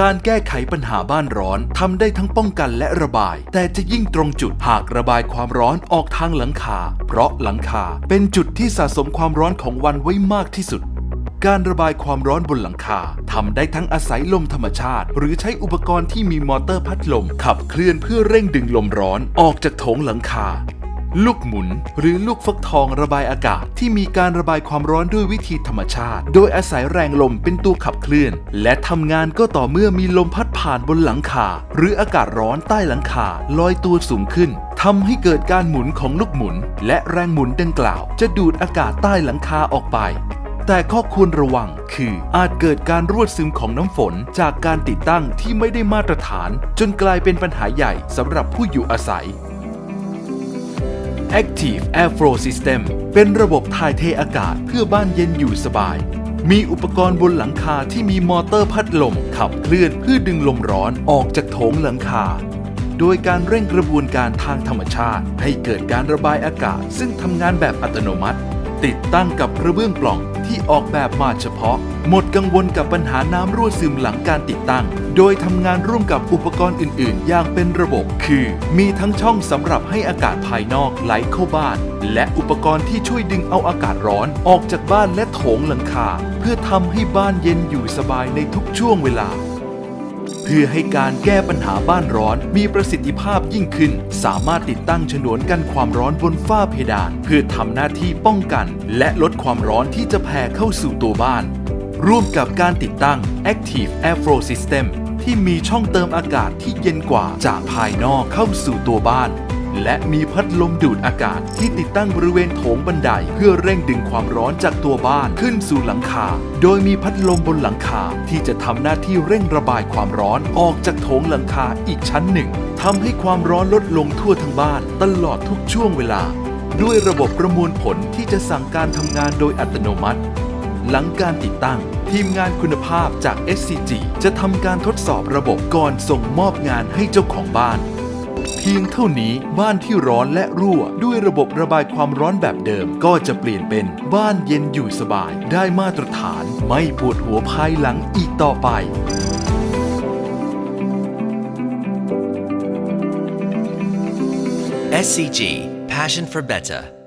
การแก้ไขปัญหาบ้านร้อนทำได้ทั้งป้องกันและระบาย แต่จะยิ่งตรงจุดหากระบายความร้อนออกทางหลังคา เพราะหลังคาเป็นจุดที่สะสมความร้อนของวันไว้มากที่สุด การระบายความร้อนบนหลังคาทำได้ทั้งอาศัยลมธรรมชาติ หรือใช้อุปกรณ์ที่มีมอเตอร์พัดลม ขับเคลื่อนเพื่อเร่งดึงลมร้อนออกจากโถงหลังคา ลูกหมุน หรือลูกฟักทองระบายอากาศที่มีการระบายความร้อนด้วยวิธีธรรมชาติ โดยอาศัยแรงลมเป็นตัวขับเคลื่อน และทำงานก็ต่อเมื่อมีลมพัดผ่านบนหลังคา หรืออากาศร้อนใต้หลังคาลอยตัวสูงขึ้นทำให้เกิดการหมุนของลูกหมุน และแรงหมุนดังกล่าว จะดูดอากาศใต้หลังคาออกไป แต่ข้อควรระวังคืออาจเกิดการรั่วซึมของน้ำฝนจากการติดตั้งที่ไม่ได้มาตรฐาน จนกลายเป็นปัญหาใหญ่สำหรับผู้อยู่อาศัย Active Airflow System เป็นระบบถ่ายเทอากาศเพื่อบ้านเย็นอยู่สบาย มีอุปกรณ์บนหลังคาที่มีมอเตอร์พัดลม ขับเคลื่อนเพื่อดึงลมร้อนออกจากโถงหลังคา โดยการเร่งกระบวนการทางธรรมชาติ ให้เกิดการระบายอากาศ ซึ่งทำงานแบบอัตโนมัติ ติดตั้งกับกระเบื้องปล่องที่ออกแบบมาเฉพาะ หมดกังวลกับปัญหาน้ำรั่วซึมหลังการติดตั้ง โดยทำงานร่วมกับอุปกรณ์อื่น ๆ อย่างเป็นระบบ คือ มีทั้งช่องสำหรับให้อากาศภายนอกไหลเข้าบ้าน และอุปกรณ์ที่ช่วยดึงเอาอากาศร้อนออกจากบ้านและโถงหลังคา เพื่อทำให้บ้านเย็นอยู่สบายในทุกช่วงเวลา เพื่อให้การแก้ปัญหาบ้านร้อนมีประสิทธิภาพยิ่งขึ้น สามารถติดตั้งฉนวนกันความร้อนบนฝ้าเพดาน เพื่อทำหน้าที่ป้องกัน และลดความร้อนที่จะแผ่เข้าสู่ตัวบ้าน ร่วมกับการติดตั้ง Active Airflow System ที่มีช่องเติมอากาศที่เย็นกว่าจากภายนอกเข้าสู่ตัวบ้าน และมีพัดลมดูดอากาศที่ติดตั้งบริเวณโถงบันได เพื่อเร่งดึงความร้อนจากตัวบ้านขึ้นสู่หลังคา โดยมีพัดลมบนหลังคาที่จะทำหน้าที่เร่งระบายความร้อนออกจากโถงหลังคาอีกชั้นหนึ่งทำให้ความร้อนลดลงทั่วทั้งบ้าน ตลอดทุกช่วงเวลา ด้วยระบบประมวลผลที่จะสั่งการทำงานโดยอัตโนมัติ หลังการติดตั้ง ทีมงานคุณภาพจาก SCG จะทำการทดสอบระบบก่อนส่งมอบงานให้เจ้าของบ้าน เพียงเท่านี้บ้านที่ร้อนและรั่ว ด้วยระบบระบายความร้อนแบบเดิม ก็จะเปลี่ยนเป็นบ้านเย็นอยู่สบาย ได้มาตรฐานไม่ปวดหัวภายหลังอีกต่อไป SCG Passion for Better